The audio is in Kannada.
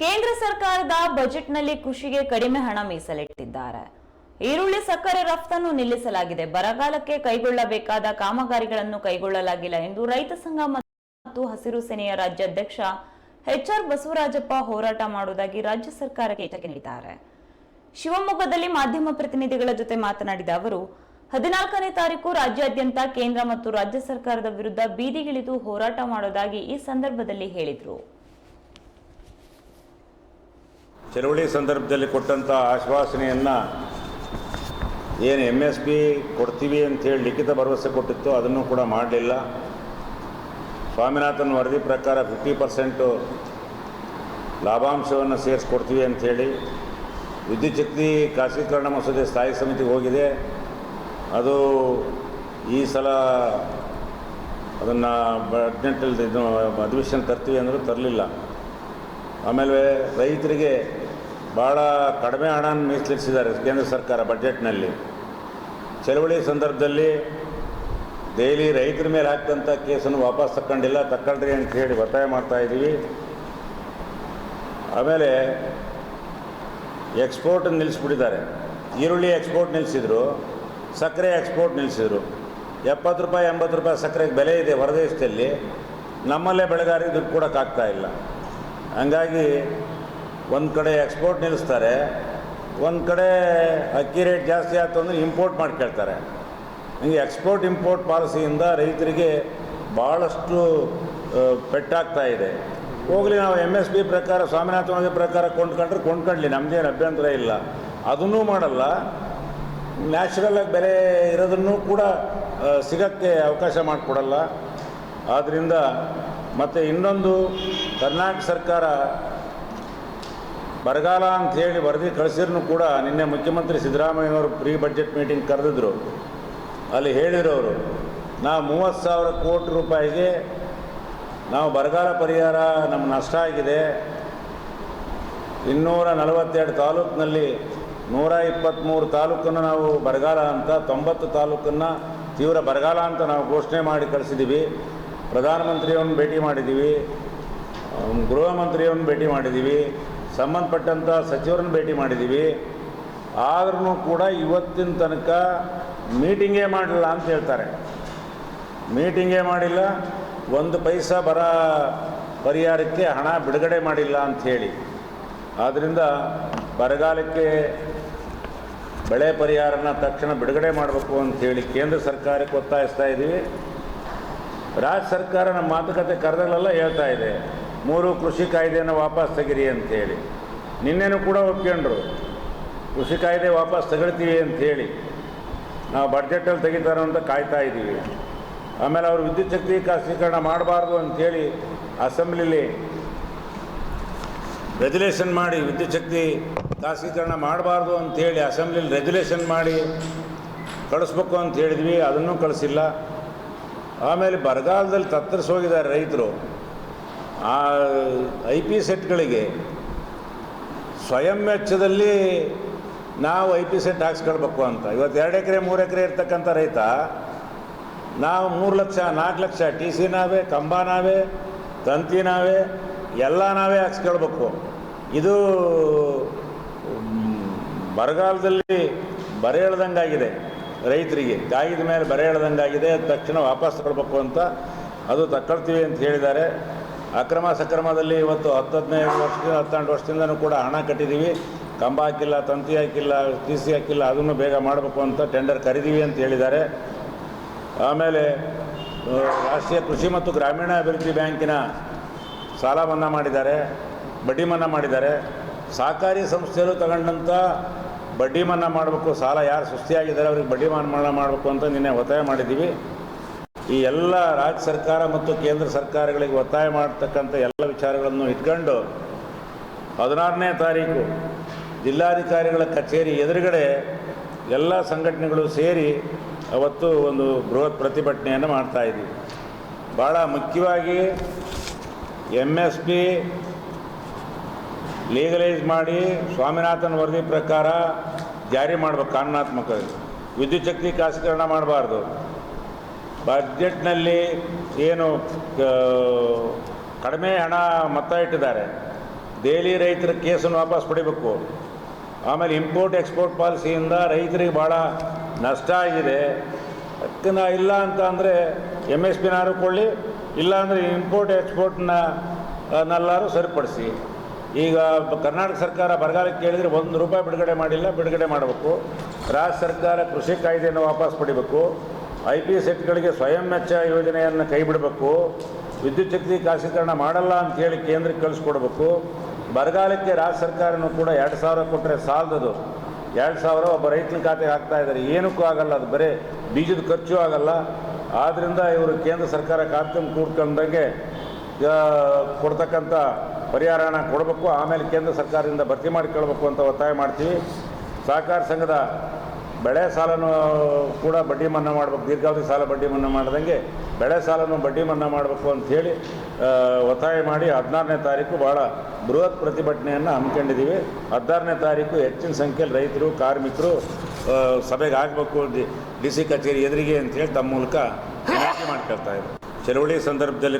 ಕೇಂದ್ರ ಸರ್ಕಾರದ ಬಜೆಟ್ನಲ್ಲಿ ಕೃಷಿಗೆ ಕಡಿಮೆ ಹಣ ಮೀಸಲಿಟ್ಟಿದ್ದಾರೆ. ಈರುಳ್ಳಿ ಸಕ್ಕರೆ ರಫ್ತನ್ನು ನಿಲ್ಲಿಸಲಾಗಿದೆ. ಬರಗಾಲಕ್ಕೆ ಕೈಗೊಳ್ಳಬೇಕಾದ ಕಾಮಗಾರಿಗಳನ್ನು ಕೈಗೊಳ್ಳಲಾಗಿಲ್ಲ ಎಂದು ರೈತ ಸಂಘ ಮತ್ತು ಹಸಿರು ಸೇನೆಯ ರಾಜ್ಯಾಧ್ಯಕ್ಷ ಎಚ್ ಆರ್ ಬಸವರಾಜಪ್ಪ ಹೋರಾಟ ಮಾಡುವುದಾಗಿ ರಾಜ್ಯ ಸರ್ಕಾರಕ್ಕೆ ಎಚ್ಚರಿಕೆ ನೀಡಿದ್ದಾರೆ. ಶಿವಮೊಗ್ಗದಲ್ಲಿ ಮಾಧ್ಯಮ ಪ್ರತಿನಿಧಿಗಳ ಜೊತೆ ಮಾತನಾಡಿದ ಅವರು, ಹದಿನಾಲ್ಕನೇ ತಾರೀಕು ರಾಜ್ಯಾದ್ಯಂತ ಕೇಂದ್ರ ಮತ್ತು ರಾಜ್ಯ ಸರ್ಕಾರದ ವಿರುದ್ಧ ಬೀದಿಗಿಳಿದು ಹೋರಾಟ ಮಾಡೋದಾಗಿ ಈ ಸಂದರ್ಭದಲ್ಲಿ ಹೇಳಿದರು. ಚಳವಳಿ ಸಂದರ್ಭದಲ್ಲಿ ಕೊಟ್ಟಂಥ ಆಶ್ವಾಸನೆಯನ್ನು ಏನು ಎಂ ಎಸ್ ಪಿ ಕೊಡ್ತೀವಿ ಅಂತೇಳಿ ಲಿಖಿತ ಭರವಸೆ ಕೊಟ್ಟಿತ್ತು ಅದನ್ನು ಕೂಡ ಮಾಡಲಿಲ್ಲ. ಸ್ವಾಮಿನಾಥನ್ ವರದಿ ಪ್ರಕಾರ ಫಿಫ್ಟಿ ಪರ್ಸೆಂಟು ಲಾಭಾಂಶವನ್ನು ಸೇರಿಸ್ಕೊಡ್ತೀವಿ ಅಂಥೇಳಿ ವಿದ್ಯುಚ್ಛಕ್ತಿ ಖಾಸಗೀಕರಣ ಮಸೂದೆ ಸ್ಥಾಯಿ ಸಮಿತಿಗೆ ಹೋಗಿದೆ. ಅದು ಈ ಸಲ ಅದನ್ನು ಬಡ್ಜೆಟಲ್ಲಿ ಇದು ಅಧಿವೇಶನ ತರ್ತೀವಿ ಅಂದರೂ ತರಲಿಲ್ಲ. ಆಮೇಲೆ ರೈತರಿಗೆ ಭಾಳ ಕಡಿಮೆ ಹಣವನ್ನು ಮೀಸಲಿರಿಸಿದ್ದಾರೆ ಕೇಂದ್ರ ಸರ್ಕಾರ ಬಜೆಟ್ನಲ್ಲಿ. ಚಳವಳಿ ಸಂದರ್ಭದಲ್ಲಿ ದೆಹಲಿ ರೈತರ ಮೇಲೆ ಹಾಕಿದಂಥ ಕೇಸನ್ನು ವಾಪಸ್ ತಕ್ಕೊಂಡಿಲ್ಲ, ತಕ್ಕೊಳ್ರಿ ಅಂತ ಹೇಳಿ ಒತ್ತಾಯ ಮಾಡ್ತಾ ಇದ್ದೀವಿ. ಆಮೇಲೆ ಎಕ್ಸ್ಪೋರ್ಟ್ ನಿಲ್ಲಿಸ್ಬಿಟ್ಟಿದ್ದಾರೆ. ಈರುಳ್ಳಿ ಎಕ್ಸ್ಪೋರ್ಟ್ ನಿಲ್ಲಿಸಿದ್ರು, ಸಕ್ಕರೆ ಎಕ್ಸ್ಪೋರ್ಟ್ ನಿಲ್ಲಿಸಿದ್ರು. ಎಪ್ಪತ್ತು ರೂಪಾಯಿ, ಎಂಬತ್ತು ರೂಪಾಯಿ ಸಕ್ಕರೆಗೆ ಬೆಲೆ ಇದೆ ಹೊರದೇಶದಲ್ಲಿ. ನಮ್ಮಲ್ಲೇ ಬೆಳೆಗಾರಿಗೆ ದುಡ್ಡು ಕೊಡೋಕ್ಕಾಗ್ತಾ ಇಲ್ಲ. ಹಂಗಾಗಿ ಒಂದು ಕಡೆ ಎಕ್ಸ್ಪೋರ್ಟ್ ನಿಲ್ಲಿಸ್ತಾರೆ, ಒಂದು ಕಡೆ ಅಕ್ಕಿ ರೇಟ್ ಜಾಸ್ತಿ ಆಯಿತು ಅಂದರೆ ಇಂಪೋರ್ಟ್ ಮಾಡ್ಕೊಳ್ತಾರೆ. ಹಿಂಗೆ ಎಕ್ಸ್ಪೋರ್ಟ್ ಇಂಪೋರ್ಟ್ ಪಾಲಿಸಿಯಿಂದ ರೈತರಿಗೆ ಭಾಳಷ್ಟು ಪೆಟ್ಟಾಗ್ತಾ ಇದೆ. ಹೋಗಲಿ ನಾವು ಎಂ ಎಸ್ ಬಿ ಪ್ರಕಾರ, ಸ್ವಾಮಿನಾಥನ್ ಪ್ರಕಾರ ಕೊಂಡ್ಕೊಂಡ್ರೆ ಕೊಂಡ್ಕೊಳ್ಳಿ ನಮ್ಮದೇನು ಅಭ್ಯಂತರ ಇಲ್ಲ. ಅದನ್ನೂ ಮಾಡಲ್ಲ. ನ್ಯಾಚುರಲಾಗಿ ಬೆಲೆ ಇರೋದನ್ನು ಕೂಡ ಸಿಗೋಕ್ಕೆ ಅವಕಾಶ ಮಾಡಿಕೊಡಲ್ಲ. ಆದ್ದರಿಂದ ಮತ್ತು ಇನ್ನೊಂದು, ಕರ್ನಾಟಕ ಸರ್ಕಾರ ಬರಗಾಲ ಹೇಳಿ ವರದಿ ಕಳಿಸಿದ್ರು ಕೂಡ ನಿನ್ನೆ ಮುಖ್ಯಮಂತ್ರಿ ಸಿದ್ದರಾಮಯ್ಯನವರು ಪ್ರೀ ಬಜೆಟ್ ಮೀಟಿಂಗ್ ಕರೆದಿದ್ರು. ಅಲ್ಲಿ ಹೇಳಿರೋರು ನಾವು ಮೂವತ್ತು ಸಾವಿರ ಕೋಟಿ ರೂಪಾಯಿಗೆ ನಾವು ಬರಗಾಲ ಪರಿಹಾರ ನಮ್ಮ ನಷ್ಟ ಆಗಿದೆ. ಇನ್ನೂರ ನಲವತ್ತೆರಡು ತಾಲೂಕಿನಲ್ಲಿ ನೂರ ಇಪ್ಪತ್ತ್ಮೂರು ತಾಲೂಕನ್ನು ನಾವು ಬರಗಾಲ ಅಂತ, ತೊಂಬತ್ತು ತಾಲೂಕನ್ನು ತೀವ್ರ ಬರಗಾಲ ಅಂತ ನಾವು ಘೋಷಣೆ ಮಾಡಿ ಕಳಿಸಿದ್ದೀವಿ. ಪ್ರಧಾನಮಂತ್ರಿಯವ್ರನ್ನ ಭೇಟಿ ಮಾಡಿದ್ದೀವಿ. ಗೃಹ ಮಂತ್ರಿಯವ್ರನ್ನ ಭೇಟಿ ಮಾಡಿದ್ದೀವಿ. ಸಂಬಂಧಪಟ್ಟಂಥ ಸಚಿವರನ್ನು ಭೇಟಿ ಮಾಡಿದ್ದೀವಿ ಆದ್ರೂ ಕೂಡ ಇವತ್ತಿನ ತನಕ ಮೀಟಿಂಗೇ ಮಾಡಿಲ್ಲ ಅಂತ ಹೇಳ್ತಾರೆ. ಮೀಟಿಂಗೇ ಮಾಡಿಲ್ಲ. ಒಂದು ಪೈಸಾ ಬರ ಪರಿಹಾರಕ್ಕೆ ಹಣ ಬಿಡುಗಡೆ ಮಾಡಿಲ್ಲ ಅಂಥೇಳಿ ಆದ್ದರಿಂದ ಬರಗಾಲಕ್ಕೆ ಬೆಳೆ ಪರಿಹಾರನ ತಕ್ಷಣ ಬಿಡುಗಡೆ ಮಾಡಬೇಕು ಅಂಥೇಳಿ ಕೇಂದ್ರ ಸರ್ಕಾರಕ್ಕೆ ಒತ್ತಾಯಿಸ್ತಾ ಇದ್ದೀವಿ ರಾಜ್ಯ ಸರ್ಕಾರ ನಮ್ಮ ಮಾತುಕತೆ ಕರೆದಲ್ಲೆಲ್ಲ ಹೇಳ್ತಾ ಇದೆ. ಮೂರು ಕೃಷಿ ಕಾಯ್ದೆಯನ್ನು ವಾಪಸ್ ತೆಗಿರಿ ಅಂತೇಳಿ. ನಿನ್ನೆನೂ ಕೂಡ ಒಪ್ಕೊಂಡ್ರು. ಕೃಷಿ ಕಾಯ್ದೆ ವಾಪಸ್ ತಗೊಳ್ತೀವಿ ಅಂಥೇಳಿ ನಾವು ಬಡ್ಜೆಟಲ್ಲಿ ತೆಗಿತಾರೋ ಅಂತ ಕಾಯ್ತಾ ಇದ್ದೀವಿ. ಆಮೇಲೆ ಅವರು ವಿದ್ಯುತ್ ಶಕ್ತಿ ಖಾಸಗೀಕರಣ ಮಾಡಬಾರ್ದು ಅಂಥೇಳಿ ಅಸೆಂಬ್ಲಿಲಿ ರೆಗ್ಯುಲೇಷನ್ ಮಾಡಿ ವಿದ್ಯುತ್ ಶಕ್ತಿ ಖಾಸಗೀಕರಣ ಮಾಡಬಾರ್ದು ಅಂಥೇಳಿ ಅಸೆಂಬ್ಲಿಲಿ ರೆಗ್ಯುಲೇಷನ್ ಮಾಡಿ ಕಳಿಸ್ಬೇಕು ಅಂತ ಹೇಳಿದ್ವಿ, ಅದನ್ನೂ ಕಳಿಸಿಲ್ಲ. ಆಮೇಲೆ ಬರಗಾಲದಲ್ಲಿ ತತ್ತರಿಸೋಗಿದ್ದಾರೆ ರೈತರು. ಆ ಐ ಪಿ ಸೆಟ್ಗಳಿಗೆ ಸ್ವಯಂ ವೆಚ್ಚದಲ್ಲಿ ನಾವು ಐ ಪಿ ಸೆಟ್ ಹಾಕ್ಸ್ಕೊಳ್ಬೇಕು ಅಂತ. ಇವತ್ತು ಎರಡು ಎಕರೆ, ಮೂರು ಎಕರೆ ಇರ್ತಕ್ಕಂಥ ರೈತ, ನಾವು ಮೂರು ಲಕ್ಷ, ನಾಲ್ಕು ಲಕ್ಷ ಟಿ ಸಿ ನಾವೇ, ಕಂಬ ನಾವೇ, ತಂತಿ ನಾವೇ, ಎಲ್ಲ ನಾವೇ ಹಾಕ್ಸ್ಕೊಳ್ಬೇಕು. ಇದು ಬರಗಾಲದಲ್ಲಿ ಬರೆ ಎಳ್ದಂಗಾಗಿದೆ ರೈತರಿಗೆ. ಕಾಗಿದ ಮೇಲೆ ಬರೆ ಎಳ್ದಂಗಾಗಿದೆ ತಕ್ಷಣ ವಾಪಸ್ ತಗೊಳ್ಬೇಕು ಅಂತ ಅದು ತಕ್ಕೊಳ್ತೀವಿ ಅಂತ ಹೇಳಿದ್ದಾರೆ. ಅಕ್ರಮ ಸಕ್ರಮದಲ್ಲಿ ಇವತ್ತು ಹತ್ತು ಹದಿನೈದು ವರ್ಷ ಹತ್ತೆಂಟು ವರ್ಷದಿಂದನೂ ಕೂಡ ಹಣ ಕಟ್ಟಿದ್ದೀವಿ ಕಂಬ ಹಾಕಿಲ್ಲ, ತಂತಿ ಹಾಕಿಲ್ಲ, ಟಿ ಸಿ ಹಾಕಿಲ್ಲ, ಅದನ್ನು ಬೇಗ ಮಾಡಬೇಕು ಅಂತ ಟೆಂಡರ್ ಕರೆದೀವಿ ಅಂತ ಹೇಳಿದ್ದಾರೆ. ಆಮೇಲೆ ರಾಷ್ಟ್ರೀಯ ಕೃಷಿ ಮತ್ತು ಗ್ರಾಮೀಣ ಅಭಿವೃದ್ಧಿ ಬ್ಯಾಂಕಿನ ಸಾಲ ಮನ್ನಾ ಮಾಡಿದ್ದಾರೆ, ಬಡ್ಡಿ ಮನ್ನಾ ಮಾಡಿದ್ದಾರೆ. ಸಹಕಾರಿ ಸಂಸ್ಥೆಯರು ತಗೊಂಡಂಥ ಬಡ್ಡಿ ಮನ್ನಾ ಮಾಡಬೇಕು, ಸಾಲ ಯಾರು ಸುಸ್ತಿಯಾಗಿದ್ದಾರೆ, ಅವ್ರಿಗೆ ಬಡ್ಡಿ ಮನ್ನಾ ಮಾಡಬೇಕು ಅಂತ ನಿನ್ನೆ ಒತ್ತಾಯ ಮಾಡಿದ್ದೀವಿ. ಈ ಎಲ್ಲ ರಾಜ್ಯ ಸರ್ಕಾರ ಮತ್ತು ಕೇಂದ್ರ ಸರ್ಕಾರಗಳಿಗೆ ಒತ್ತಾಯ ಮಾಡ್ತಕ್ಕಂಥ ಎಲ್ಲ ವಿಚಾರಗಳನ್ನು ಇಟ್ಕೊಂಡು ಹದಿನಾರನೇ ತಾರೀಕು ಜಿಲ್ಲಾಧಿಕಾರಿಗಳ ಕಚೇರಿ ಎದುರುಗಡೆ ಎಲ್ಲ ಸಂಘಟನೆಗಳು ಸೇರಿ ಅವತ್ತು ಒಂದು ಬೃಹತ್ ಪ್ರತಿಭಟನೆಯನ್ನು ಮಾಡ್ತಾ ಇದ್ದೀವಿ ಭಾಳ ಮುಖ್ಯವಾಗಿ ಎಂ ಎಸ್ ಪಿ ಲೀಗಲೈಸ್ ಮಾಡಿ ಸ್ವಾಮಿನಾಥನ್ ವರದಿ ಪ್ರಕಾರ ಜಾರಿ ಮಾಡಬೇಕು ಕಾನೂನಾತ್ಮಕ ವಿದ್ಯುತ್ ಖಾಸೀಕರಣ ಮಾಡಬಾರ್ದು. ಬಜೆಟ್ನಲ್ಲಿ ಏನು ಕಡಿಮೆ ಹಣ ಮೊತ್ತ ಇಟ್ಟಿದ್ದಾರೆ. ದೆಹಲಿ ರೈತರ ಕೇಸನ್ನು ವಾಪಸ್ ಪಡಿಬೇಕು. ಆಮೇಲೆ ಇಂಪೋರ್ಟ್, ಎಕ್ಸ್ಪೋರ್ಟ್ ಪಾಲಿಸಿಯಿಂದ ರೈತರಿಗೆ ಭಾಳ ನಷ್ಟ ಆಗಿದೆ. ಅದನ್ನ ಇಲ್ಲ ಅಂತ ಅಂದರೆ ಎಂ ಎಸ್ ಪಿನಾರು ಕೊಳ್ಳಿ ಇಲ್ಲಾಂದರೆ ಇಂಪೋರ್ಟ್, ಎಕ್ಸ್ಪೋರ್ಟ್ನ ನಲ್ಲಾರು ಸರಿಪಡಿಸಿ. ಈಗ ಕರ್ನಾಟಕ ಸರ್ಕಾರ ಬರಗಾಲಕ್ಕೆ ಕೇಳಿದರೆ ಒಂದು ರೂಪಾಯಿ ಬಿಡುಗಡೆ ಮಾಡಿಲ್ಲ, ಬಿಡುಗಡೆ ಮಾಡಬೇಕು. ರಾಜ್ಯ ಸರ್ಕಾರ ಕೃಷಿ ಕಾಯ್ದೆಯನ್ನು ವಾಪಸ್ ಪಡಿಬೇಕು. ಐ ಪಿ ಸೆಟ್ಗಳಿಗೆ ಸ್ವಯಂ ಮೆಚ್ಚ ಯೋಜನೆಯನ್ನು ಕೈ ಬಿಡಬೇಕು ವಿದ್ಯುತ್ ಶಕ್ತಿ ಖಾಸಗೀಕರಣ ಮಾಡಲ್ಲ ಅಂತೇಳಿ ಕೇಂದ್ರಕ್ಕೆ ಕಳಿಸ್ಕೊಡ್ಬೇಕು. ಬರಗಾಲಕ್ಕೆ ರಾಜ್ಯ ಸರ್ಕಾರನೂ ಕೂಡ ಎರಡು ಸಾವಿರ ಕೊಟ್ಟರೆ ಸಾಲದದು. ಎರಡು ಸಾವಿರ ಒಬ್ಬ ರೈತನ ಖಾತೆಗೆ ಹಾಕ್ತಾ ಇದ್ದಾರೆ. ಏನಕ್ಕೂ ಆಗಲ್ಲ, ಅದು ಬರೀ ಬೀಜದ ಖರ್ಚು ಆಗಲ್ಲ. ಆದ್ದರಿಂದ ಇವರು ಕೇಂದ್ರ ಸರ್ಕಾರ ಕಾರ್ಯಕ್ರಮ ಕೂಡ್ಕೊಂಡಂಗೆ ಕೊಡ್ತಕ್ಕಂಥ ಪರಿಹಾರ ಹಣ ಕೊಡಬೇಕು. ಆಮೇಲೆ ಕೇಂದ್ರ ಸರ್ಕಾರದಿಂದ ಭರ್ತಿ ಮಾಡಿಕೊಳ್ಬೇಕು ಅಂತ ಒತ್ತಾಯ ಮಾಡ್ತೀವಿ. ಸಹಕಾರ ಸಂಘದ ಬೆಳೆ ಸಾಲನೂ ಕೂಡ ಬಡ್ಡಿ ಮನ್ನಾ ಮಾಡಬೇಕು, ದೀರ್ಘಾವಧಿ ಸಾಲ ಬಡ್ಡಿ ಮನ್ನಾ ಮಾಡ್ದಂಗೆ ಬೆಳೆ ಸಾಲನೂ ಬಡ್ಡಿ ಮನ್ನಾ ಮಾಡಬೇಕು ಅಂಥೇಳಿ ಒತ್ತಾಯ ಮಾಡಿ ಹದಿನಾರನೇ ತಾರೀಕು ಭಾಳ ಬೃಹತ್ ಪ್ರತಿಭಟನೆಯನ್ನು ಹಮ್ಮಿಕೊಂಡಿದ್ದೀವಿ. ಹದಿನಾರನೇ ತಾರೀಕು ಹೆಚ್ಚಿನ ಸಂಖ್ಯೆಯಲ್ಲಿ ರೈತರು, ಕಾರ್ಮಿಕರು ಸಭೆಗೆ ಆಗಬೇಕು ಡಿ ಸಿ ಕಚೇರಿ ಎದುರಿಗೆ ಅಂತೇಳಿ ತಮ್ಮ ಮೂಲಕ ಮಾಡ್ಕೊಳ್ತಾ ಇದ್ದಾರೆ ಚಳವಳಿ ಸಂದರ್ಭದಲ್ಲಿ